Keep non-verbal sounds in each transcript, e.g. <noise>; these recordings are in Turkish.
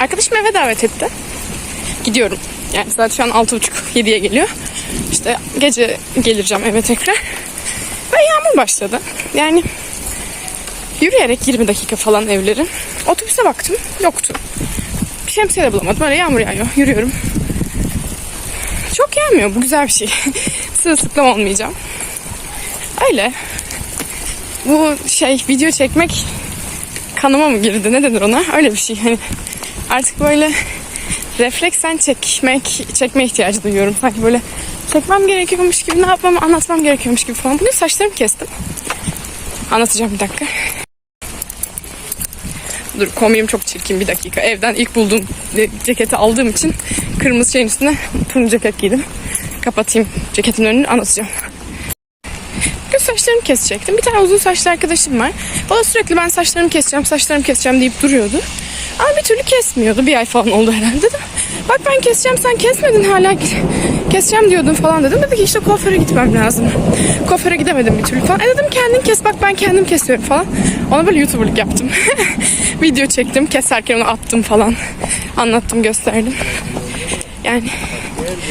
Arkadaşım eve davet etti. Gidiyorum. Yani saat şu an 6.30-7'ye geliyor. İşte gece geleceğim eve tekrar. Ve yağmur başladı. Yani yürüyerek 20 dakika falan evlerin. Otobüse baktım. Yoktu. Bir şemsiye de bulamadım. Öyle yağmur yağıyor. Yürüyorum. Çok yağmıyor. Bu güzel bir şey. <laughs> Sırılsıklam olmayacağım. Öyle. Bu şey video çekmek kanıma mı girdi ne denir ona öyle bir şey hani <laughs> artık böyle refleksen çekmek çekme ihtiyacı duyuyorum. Sanki böyle çekmem gerekiyormuş gibi ne yapmam anlatmam gerekiyormuş gibi falan. Bugün saçlarımı kestim. Anlatacağım bir dakika. Dur kombim çok çirkin. Bir dakika. Evden ilk bulduğum ceketi aldığım için kırmızı şeyin üstüne turuncu ceket giydim. Kapatayım. Ceketin önünü anlatacağım. Bugün saçlarımı kesecektim. Bir tane uzun saçlı arkadaşım var. Bana sürekli ben saçlarımı keseceğim, saçlarımı keseceğim deyip duruyordu. Ama bir türlü kesmiyordu. Bir ay falan oldu herhalde dedim. Bak ben keseceğim sen kesmedin hala keseceğim diyordun falan dedim. Dedi ki işte kuaföre gitmem lazım. Kuaföre gidemedim bir türlü falan. E dedim kendin kes bak ben kendim kesiyorum falan. Ona böyle youtuberlık yaptım. <laughs> Video çektim. Keserken onu attım falan. Anlattım gösterdim. Yani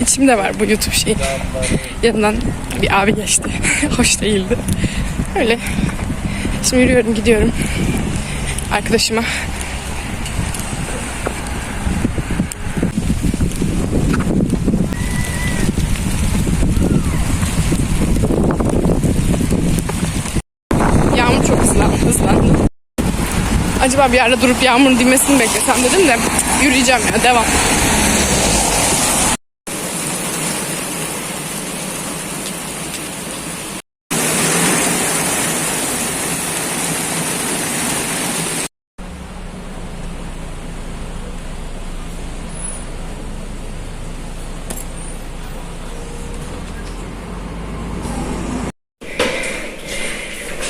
içimde var bu YouTube şeyi. Yanından bir abi geçti. <laughs> Hoş değildi. Öyle. Şimdi yürüyorum gidiyorum. Arkadaşıma. Yağmur çok hızlandı. hızlandı. Acaba bir yerde durup yağmurun dinmesini beklesem dedim de yürüyeceğim ya devam.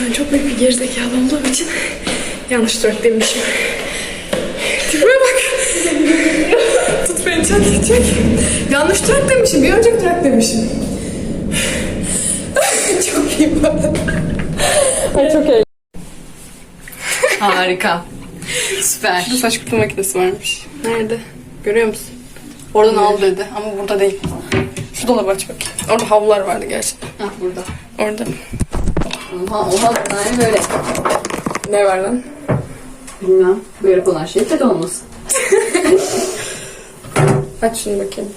Ben çok büyük bir gerizekalı olduğum için yanlış durak demişim. Tipime bak. <laughs> Tut beni çek çek. Yanlış durak demişim. Bir önceki durak demişim. <laughs> çok iyi bu. Ay çok iyi. Harika. Süper. Burada saç kurutma makinesi varmış. Nerede? Görüyor musun? Oradan al dedi ama burada değil. Şu dolabı aç bakayım. Orada havlular vardı gerçekten. Hah burada. Orada. Oha oha yani böyle. Ne var lan? Bilmem. Böyle falan şey kötü olmasın. <laughs> Aç şunu bakayım.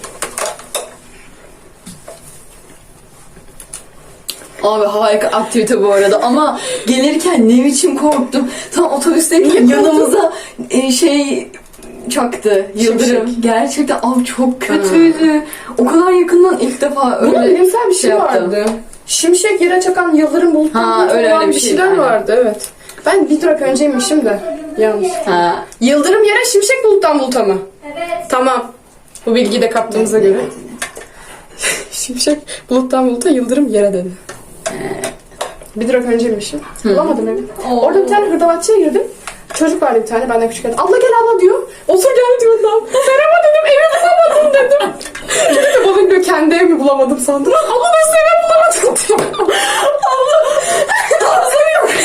Abi harika aktivite bu arada ama gelirken ne biçim korktum. Tam otobüsteyken yanımıza e, şey çaktı. Yıldırım. Şimşek. Gerçekten abi çok kötüydü. O kadar yakından ilk defa öyle Bunun bilimsel bir şey, yaptım. vardı. Şimşek yere çakan yıldırım bulutları Ha, öyle olan öyle bir bir şey, şeyler aynen. vardı evet. Ben bir durak önceymişim de. Yanlış. Ha. Yıldırım yere şimşek buluttan buluta mı? Evet. Tamam. Bu bilgiyi de kaptığımıza göre. <laughs> şimşek buluttan buluta yıldırım yere dedi. Bir durak önceymişim. Bulamadım evi. Orada bir tane hırdavatçıya girdim. Çocuk vardı bir tane benden küçük. Abla gel abla diyor. Otur gel diyor adam. Merhaba dedim evi bulamadım dedim. Dedi de bana diyor kendi evimi bulamadım sandım. Abla nasıl evi bulamadım diyor. Abla.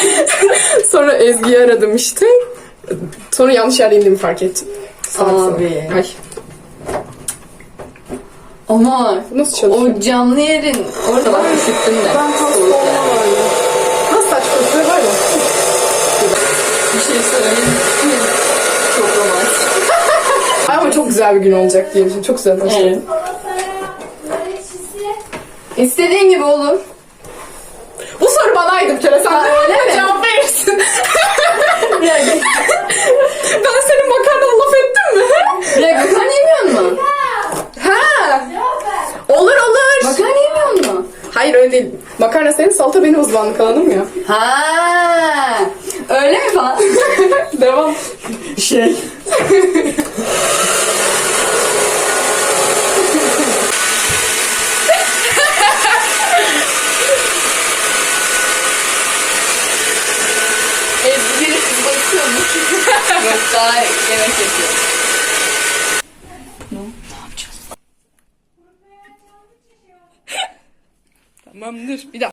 <laughs> Sonra Ezgi'yi aradım işte. Sonra yanlış yerde indiğimi fark ettim. Salak. Abi. Ay. Ama Nasıl çalışıyor? o canlı yerin orada bak üşüttüm de. Ben hasta olma var ya. Nasıl saç kokuyor var ya. Bir şey söyleyeyim. mi? Çok romantik. Ay <laughs> ama çok güzel bir gün olacak diye düşünüyorum. Çok güzel başladı. Evet. İstediğin gibi olur. Bir kere. Sen de öyle cevap verirsin. <laughs> Dakika. <laughs> ben senin makarnana laf ettim mi? Dakika makarna yemiyor musun? ha. Olur olur. Makarna yemiyor musun? Hayır öyle değil. Makarna senin salata benim uzmanlık alanım ya. Ha, öyle mi falan? <laughs> Devam. Şey. Ezgi biri kız bakıyormuş. Yok daha yemek yapıyor. Ne yapacağız? <laughs> Tamamdır. Bir daha.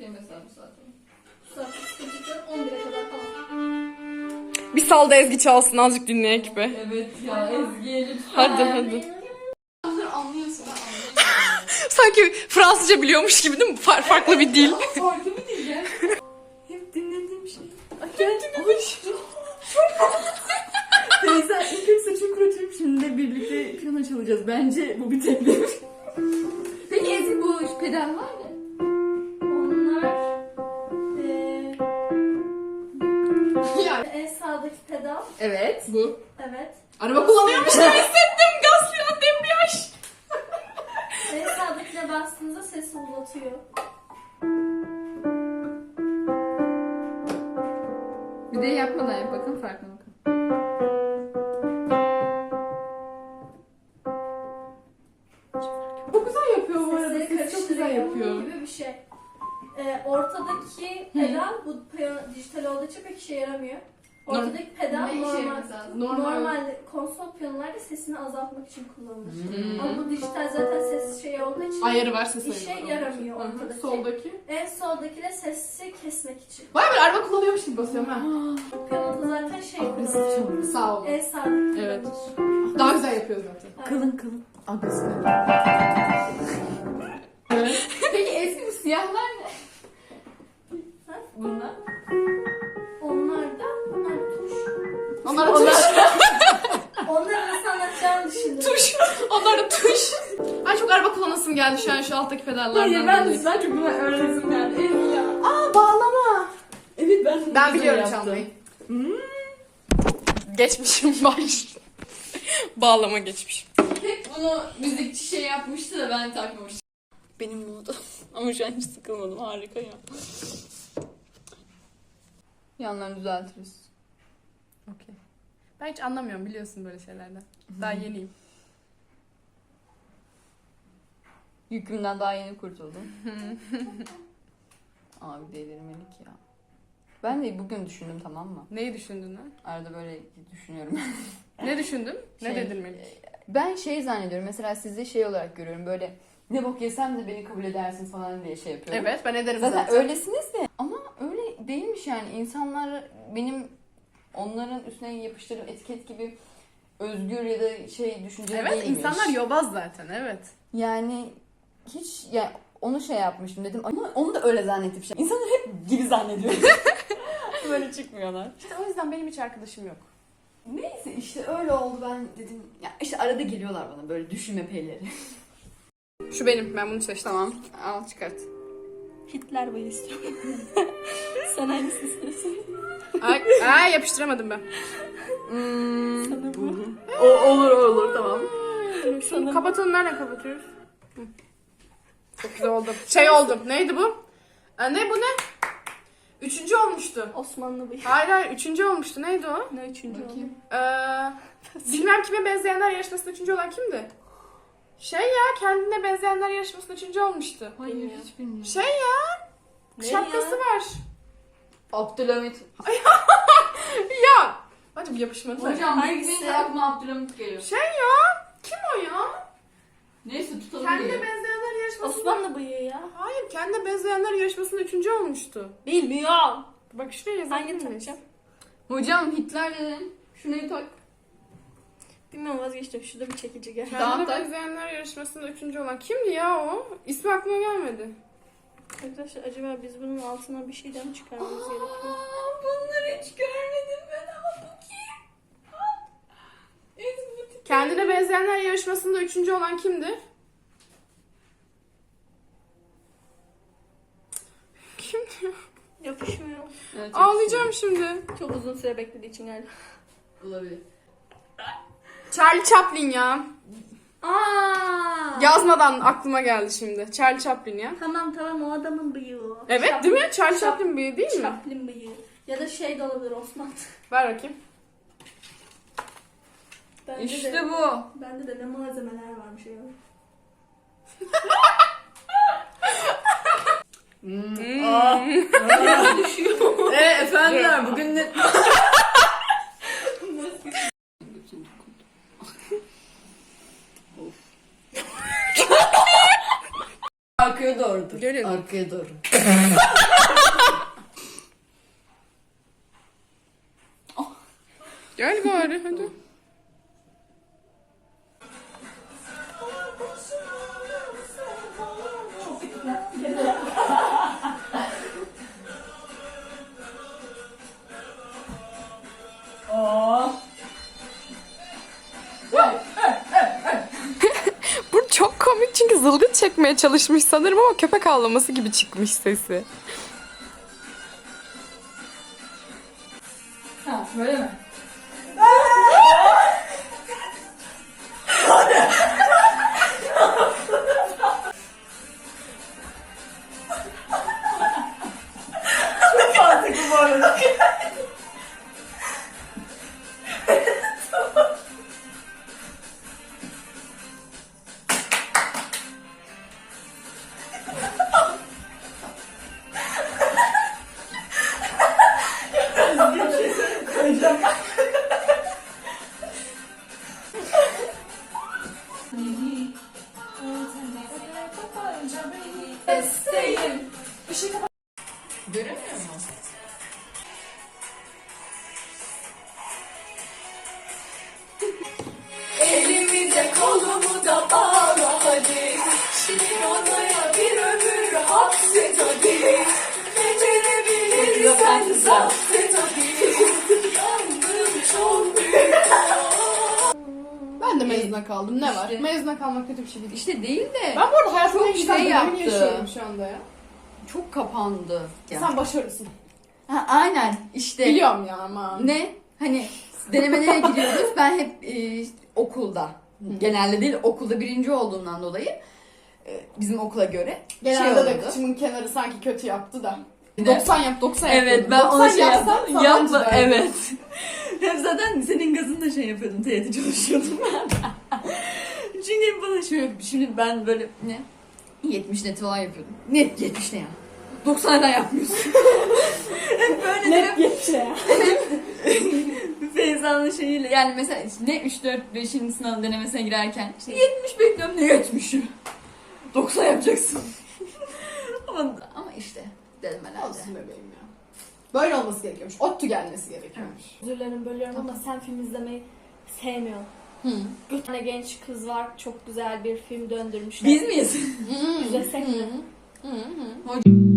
Benim bu saat. Bir sal da Ezgi çalsın azıcık dinleyek be. Evet ya Ezgi'ye lütfen. Hadi hadi. Anlıyorsun <laughs> Sanki Fransızca biliyormuş gibi değil mi? Far- farklı bir dil. Farklı mı değil de birlikte piyano çalacağız. Bence bu bir teklif. Peki Ezgi bu pedal var mı? Onlar eee Yani. en sağdaki pedal. Evet. Bu. Evet. Şey. Eee, ortadaki pedal bu dijital olduğu için pek işe yaramıyor. Ortadaki pedal Ne işe normal, yaramaz lazım? normal. Normal. konsol piyanolarda sesini azaltmak için kullanılır. Hmm. Ama bu dijital zaten ses şey olduğu için Ayarı var ses işe ayarı var. yaramıyor Hı hı, ortadaki. Soldaki. En soldaki de sesi kesmek için. Vay be araba kullanıyormuş gibi basıyorum ha. <gasps> Piyanoda zaten şey Agresif kullanılıyor. çalıyor. Sağ olun. En sağdaki Evet. kullanılır. Daha güzel yapıyor zaten. Kılın kılın. Agresif. evet. Peki eski bu siyahlar ne? Bunlar. Onlar da onlar tuş. Onlar <laughs> tuş. Onları nasıl anlatacağını düşündüm. tuş. Onlar da tuş. Ay çok araba kullanasım geldi şu an şu alttaki pedallardan. Hayır ben de dolayı. ben çok buna öğrenesim geldi. Evet ya. Aa bağlama. Evet ben Ben güzel biliyorum yaptım. çalmayı. Geçmişim <laughs> var. Bağlama geçmişim. Hep bunu müzikçi şey yapmıştı da ben takmamıştım. Benim moda. <laughs> Ama şu an hiç sıkılmadım. Harika ya. Yanlarını düzeltiriz. Okey. Ben hiç anlamıyorum biliyorsun böyle şeylerden. Daha yeniyim. Yükümden daha yeni kurtuldum. <laughs> Abi delirmelik ya. Ben de bugün düşündüm tamam mı? Neyi düşündün lan? Arada böyle düşünüyorum. Ne düşündün? Ne Şey, dedin Melih? Ben şey zannediyorum mesela sizi şey olarak görüyorum böyle ne bok yesem de beni kabul edersin falan diye şey yapıyorum. Evet ben ederim Zaten, zaten. öylesiniz de ama öyle değilmiş yani insanlar benim onların üstüne yapıştırdığım etiket gibi özgür ya da şey düşünceli Evet değilmiş. insanlar yobaz zaten evet. Yani hiç yani onu şey yapmıştım dedim ama onu da öyle zannettim. Şey. İnsanlar hep gibi zannediyor. <laughs> Böyle çıkmıyorlar. İşte o yüzden benim hiç arkadaşım yok. Neyse işte öyle oldu ben dedim. Ya işte arada geliyorlar bana böyle düşünme peyleri. Şu benim ben bunu seçtim. tamam al çıkart. Hitler bayı istiyorum. <laughs> Sen hangisini istiyorsun? Ay, ay yapıştıramadım ben. Hmm. Sana bu. O, olur olur tamam. Şunu kapatalım nereden kapatıyoruz? Hı. Çok güzel oldu. Şey oldum. Neydi bu? Ee, ne bu ne? Üçüncü olmuştu. Osmanlı bayı. Hayır hayır üçüncü olmuştu. Neydi o? Ne üçüncü oldu? Ee, bilmem kime benzeyenler yarışmasında üçüncü olan kimdi? Şey ya kendine benzeyenler yarışmasında üçüncü olmuştu. Hayır hiç bilmiyorum. Şey ya Ne şapkası ya? var. Abdülhamit. <laughs> Ya. Hadi bir yapışmadı. da. Hocam Hangisi? benim aklıma Abdülhamit geliyor. Şey ya. Kim o ya? Neyse tutalım Kendine diye. benzeyenler yarışmasında. Osmanlı bayı ya. Hayır kendine benzeyenler yarışmasında üçüncü olmuştu. Bilmiyorum. Bak şuraya yazabilir Hangi miyiz? takacağım? Hocam Hitler dedin. Şunu tak. Bilmiyorum vazgeçtim. Şurada bir çekici gel. Kendine Tamam, tak. benzeyenler yarışmasında üçüncü olan kimdi ya o? İsmi aklıma gelmedi. Arkadaşlar acaba biz bunun altına bir şeyden çıkarmamız gerekiyor. bunları hiç görmedim ben ama bu kim? Kendine benzeyenler yarışmasında üçüncü olan kimdi? Kimdi? Yapışmıyor. Evet, Ağlayacağım şimdi. Çok uzun süre beklediği için galiba. Olabilir. Charlie Chaplin ya. Aa! Yazmadan aklıma geldi şimdi. Charlie Chaplin ya. Tamam tamam o adamın bıyığı o. Evet Chaplin- değil mi? Charlie Chap- Chaplin bıyığı değil mi? Chaplin bıyığı. Ya da şey de olabilir Osman. Ver bakayım. Bende İşte de, bu. Bende de ne malzemeler varmış ya. <laughs> <laughs> <laughs> E efendiler bugün zılgıt çekmeye çalışmış sanırım ama köpek ağlaması gibi çıkmış sesi. Da bağla hadi Şimdi odaya bir ömür hapset hadi Becerebilirsen zapt hadi Yandım çok büyük Ben de mezuna kaldım. Ne var? Mezuna kalmak kötü bir şey değil. İşte değil de Ben bu arada hayatımda Çok güzel şey yaptı. yaşıyorum şu anda ya. çok kapandı. Sen başarısın. Ha, aynen işte. Biliyorum ya ama. Ne? Hani denemelere giriyoruz. Ben hep e, okulda. Genelde değil okulda birinci olduğumdan dolayı e, bizim okula göre Genelde şey de kıçımın kenarı sanki kötü yaptı da. Ne? 90 yap 90 yap. Evet ben 90 ona şey yapsam Yapma evet. Hep zaten senin gazında şey yapıyordum. TYT çalışıyordum ben. <laughs> Çünkü hep bana şöyle şimdi ben böyle ne? 70 net falan yapıyordum. Net 70 ne ya? 90 neden yapmıyorsun? <laughs> hep böyle Net geçe ya. <laughs> Feyza'nın şeyiyle yani mesela ne 3 4 5'in sınav denemesine girerken işte 70 bekliyorum ne 70'i? 90 yapacaksın. <laughs> ama, ama işte denemelerde. Olsun bebeğim ya. Böyle olması gerekiyormuş. ODTÜ gelmesi gerekiyormuş. Özür dilerim bölüyorum ama sen film izlemeyi sevmiyorsun. Bir tane genç kız var. Çok güzel bir film döndürmüşler. Biz miyiz? <laughs> İzlesek mi? Şimdi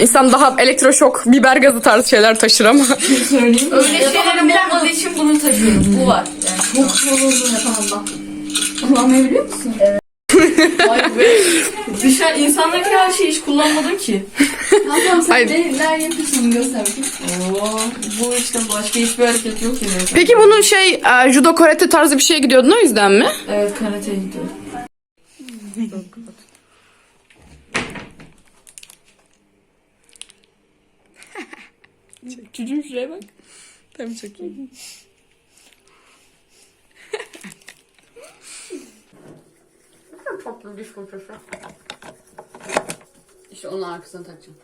insan daha elektroşok, biber gazı tarzı şeyler taşır ama. Söyleyeyim. Öyle şeylerim olmadığı için bunu taşıyorum. Bu var. Yani çok yorulduğum yapamam. Kullanmayı musun? Evet. Vay be Dışarı insandaki her şeyi hiç kullanmadım ki Tamam sen Hayır. neler yapıyorsun göster. Oo, Bu işte başka hiçbir hareket yok zaten. Peki bunun şey e, judo karate tarzı bir şeye gidiyordun o yüzden mi? Evet karateye gidiyorum Çocuğum şuraya bak. Tamam çekeyim. Tatlı diş fırçası. İşte onun arkasına takacağım.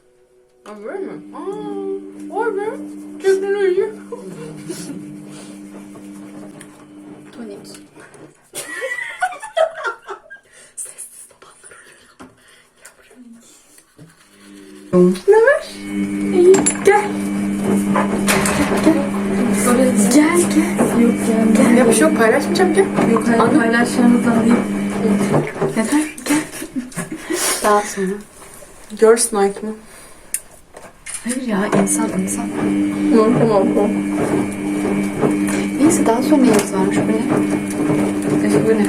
Ha böyle mi? Aa, vay be. Teknoloji. Tonik. <laughs> Gel Gel. bir şey yok paylaşmayacağım gel. Yok hayır paylaşacağınızdan değil Yeter gel. Daha sonra. Girls night mı? Hayır ya insan insan. Tamam tamam tamam. Neyse daha sonra neyimiz varmış bu ne? Neyse bu ne?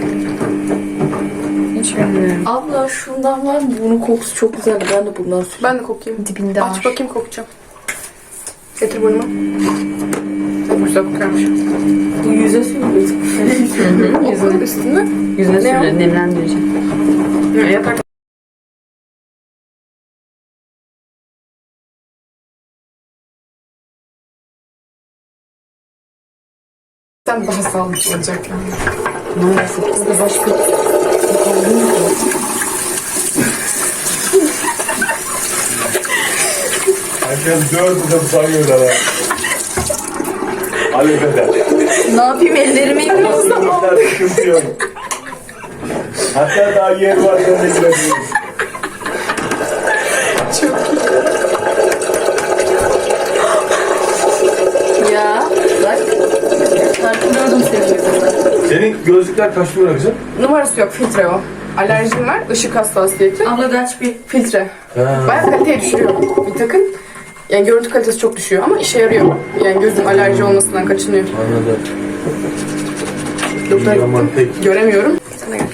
Hiç bilmiyorum. Abla şundan var mı? Bunun kokusu çok güzel ben de bundan süreyim Ben de kokayım. Dibinde var. Aç bakayım kokacağım. Getir burnuma. Üstüne koyarmış. Bu yüze sürüyorsun. <laughs> Yüzün üstüne. Yüzüne sürüyor. Nemlendirici. Yatak Sen daha sağlıklı olacak yani. Maalesef biz de başka bir konu yok. Herkes dördü de sayıyorlar ha. Halifede. Ne yapayım ellerimi yıkıyorsam yok. Hatta daha yer var ben de girebilirim. Ya bak. Farkındaydım senin yüzünden. Senin gözlükler kaç numara kızım? numarası yok filtre o. Alerjim var, ışık hassasiyeti. Abla kaç bir Filtre. Bayağı kaliteyi düşürüyor bir takın. Yani görüntü kalitesi çok düşüyor ama işe yarıyor. Yani gözüm alerji olmasından kaçınıyor. Anladım. Doktora gittim. Göremiyorum. Sana gel.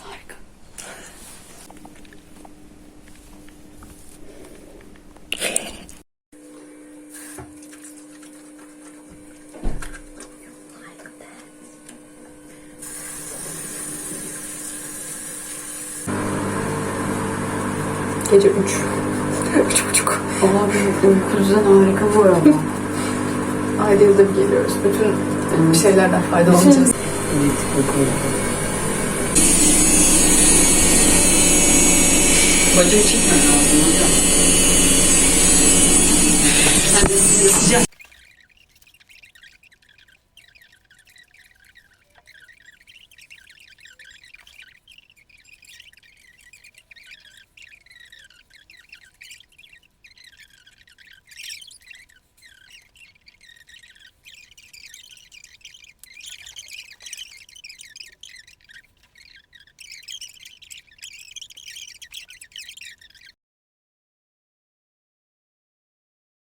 harika. Gece 3. <laughs> Üç buçuk. Abi uyku düzen harika bu arada. <laughs> Yılda bir geliyoruz. Bütün şeylerden faydalanacağız. <laughs> Bacağı çekmen lazım hocam.